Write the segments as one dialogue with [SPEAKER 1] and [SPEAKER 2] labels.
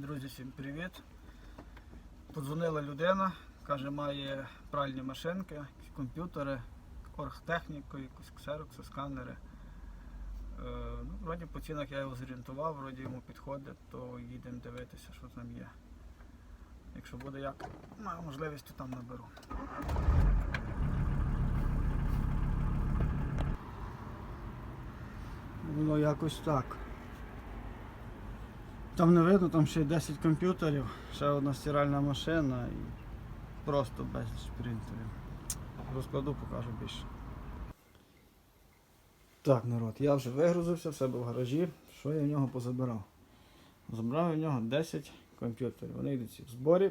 [SPEAKER 1] Друзі, всім привіт. Подзвонила людина, каже, має пральні машинки, комп'ютери, оргтехніку, якусь ксерокси, сканери. Е, ну, вроді по цінах я його зорієнтував, вроді йому підходить, то їдемо дивитися, що там є. Якщо буде як, маю можливість, то там наберу. Воно якось так. Там не видно, там ще 10 комп'ютерів, ще одна стиральна машина і просто безліч принтерів. Розкладу, покажу більше. Так, народ, я вже вигрузився в себе в гаражі. Що я в нього позабирав? Забрав в нього 10 комп'ютерів. Вони йдуть в зборі.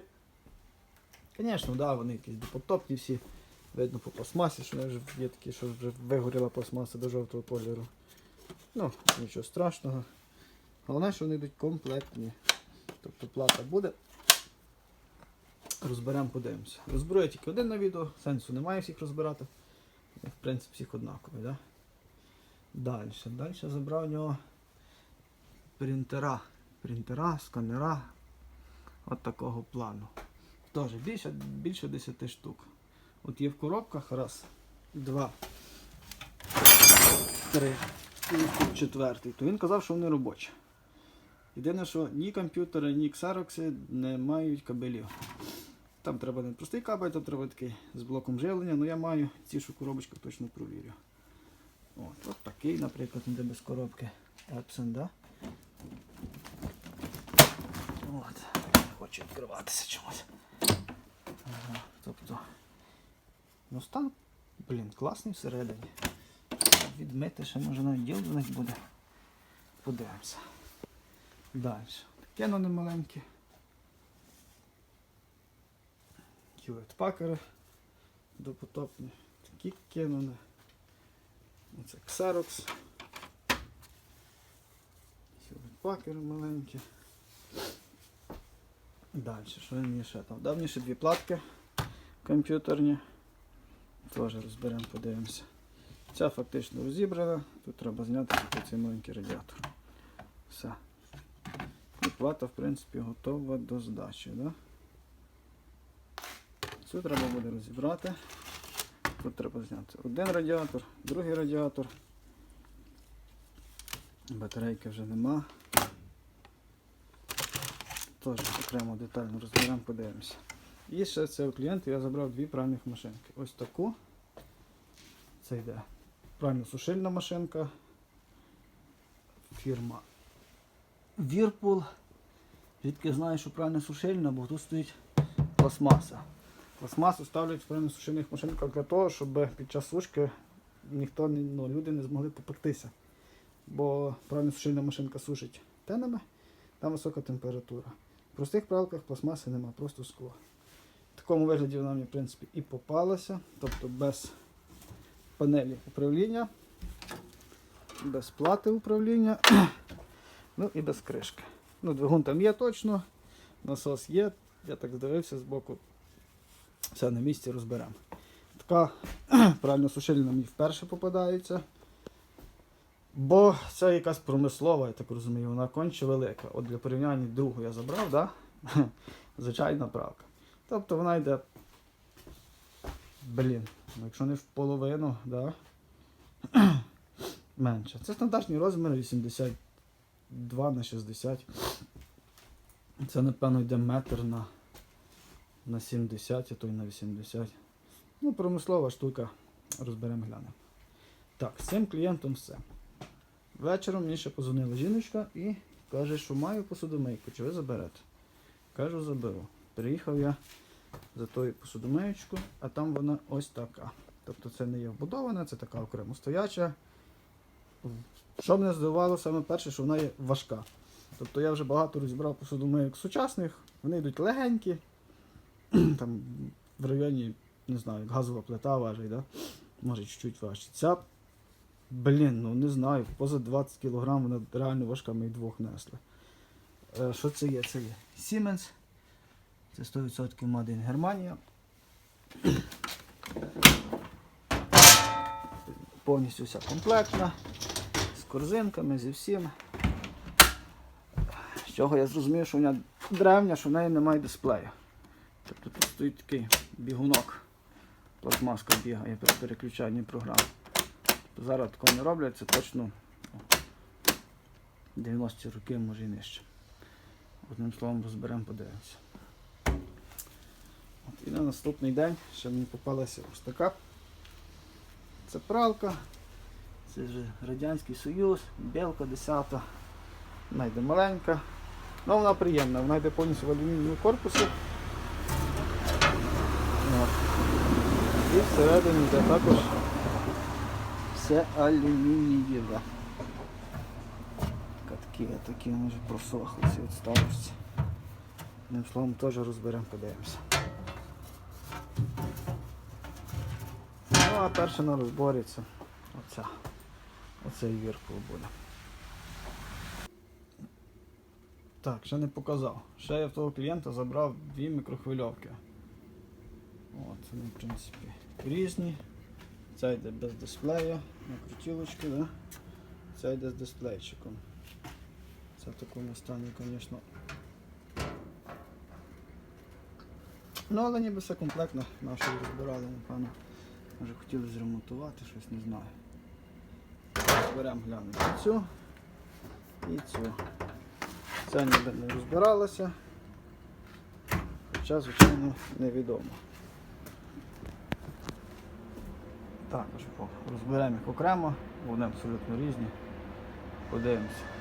[SPEAKER 1] Звісно, да, вони якісь допотопні всі. Видно по пластмасі, що вже є такі, що вже вигоріла пластмаса до жовтого кольору. Ну, нічого страшного. Головне, що вони йдуть комплектні. Тобто плата буде. Розберемо, подивимося. Розберу я тільки один на відео, сенсу немає всіх розбирати. В принципі, всіх однакові, да? Далі. Далі забрав у нього принтера. Принтера, сканера. От такого плану. Теж більше, більше 10 штук. От є в коробках. Раз, два, три. І четвертий. То він казав, що вони робочі. Єдине, що ні комп'ютери, ні ксерокси не мають кабелів. Там треба не простий кабель, там треба такий з блоком живлення, але я маю ці, що в точно провірю. От, от такий, наприклад, іде без коробки Epson, да? От. Хоче відкриватися чомусь. Ага, тобто. Ну стан, блін, класний всередині. Відмити ще може навіть діл до них буде. Подивимося. Далі. Таке немаленьке. Hewlett Packard допотопні. Такі кинули. Оце. Hewlett Packard маленькі. Далі, що мені ще там? Дав мені ще дві платки комп'ютерні. Теж розберемо, подивимося. Ця фактично розібрана. Тут треба зняти цей маленький радіатор. Все. Плата, в принципі, готова до здачі. Да? Цю треба буде розібрати. Тут треба зняти один радіатор, другий радіатор. Батарейки вже нема. Теж окремо детально розберемо, подивимося. І ще це у клієнта я забрав дві пральних машинки. Ось таку. Це йде прально-сушильна машинка. Фірма Whirlpool. Звідки знаю, що прально сушильна, бо тут стоїть пластмаса. Пластмасу ставлять в прально сушильних машинках для того, щоб під час сушки ніхто ну, люди не змогли попектися. Бо прально сушильна машинка сушить тенами, там висока температура. В простих пралках пластмаси нема, просто скло. В такому вигляді вона мені в принципі і попалася, тобто без панелі управління, без плати управління, ну і без кришки. Ну, двигун там є точно, насос є, я так здивився з боку. Все на місці розберемо. Така правильно сушильна мені вперше попадається. Бо це якась промислова, я так розумію, вона конче велика. От для порівняння другу я забрав, да? звичайна правка. Тобто вона йде. Блін, ну якщо не в половину, да? менше. Це стандартні розміри 82 на 60. Це, напевно, йде метр на, на 70, а то й на 80. Ну, промислова штука. Розберемо глянемо. Так, з цим клієнтом все. Вечором мені ще позвонила жіночка і каже, що маю посудомийку, чи ви заберете? Кажу, заберу. Приїхав я за тою посудомиєчку, а там вона ось така. Тобто це не є вбудована, це така окремо стояча. Що мене здивувало, саме перше, що вона є важка. Тобто я вже багато розібрав посудомийок сучасних, вони йдуть легенькі, там в районі, не знаю, як газова плита важить, да? може чуть-чуть важче. Ця, блін, ну не знаю, поза 20 кг вона реально важка, ми їх двох несли. Е, що це є? Це є Siemens. Це 100% Made in Германія. Повністю вся комплектна, корзинками, зі всім. З чого я зрозумів, що вона древня, що в неї немає дисплею. Тобто тут стоїть такий бігунок. Пластмаска бігає при переключанні програм. Тобто зараз такого не роблять, це точно ну, 90-ті роки, може і нижче. Одним словом розберемо, подивимося. От, і на наступний день ще мені попалася ось така. Це пралка. Це вже Радянський Союз, білка 10. Вона йде маленька. Ну вона приємна, вона йде повністю в алюмінієвому корпусі. От. І всередині йде також все алюмінієве. Катки такі вони вже просохли ці від старості. Одним словом теж розберемо, подивимося. Ну а перше на розборі це оця. Оцей віркул буде. Так, ще не показав. Ще я в того клієнта забрав дві мікрохвильовки. От, вони, в принципі, різні. Ця йде без дисплея, на крутілочки, да? Ця йде з дисплейчиком. Це в такому стані, звісно. Ну, але ніби все комплектно, наші розбирали, напевно. Може хотіли зремонтувати, щось не знаю. Беремо глянути цю і цю. Ця ніби не розбиралася. Хоча, звичайно, невідомо. Також розберемо їх окремо, вони абсолютно різні. Подивимося.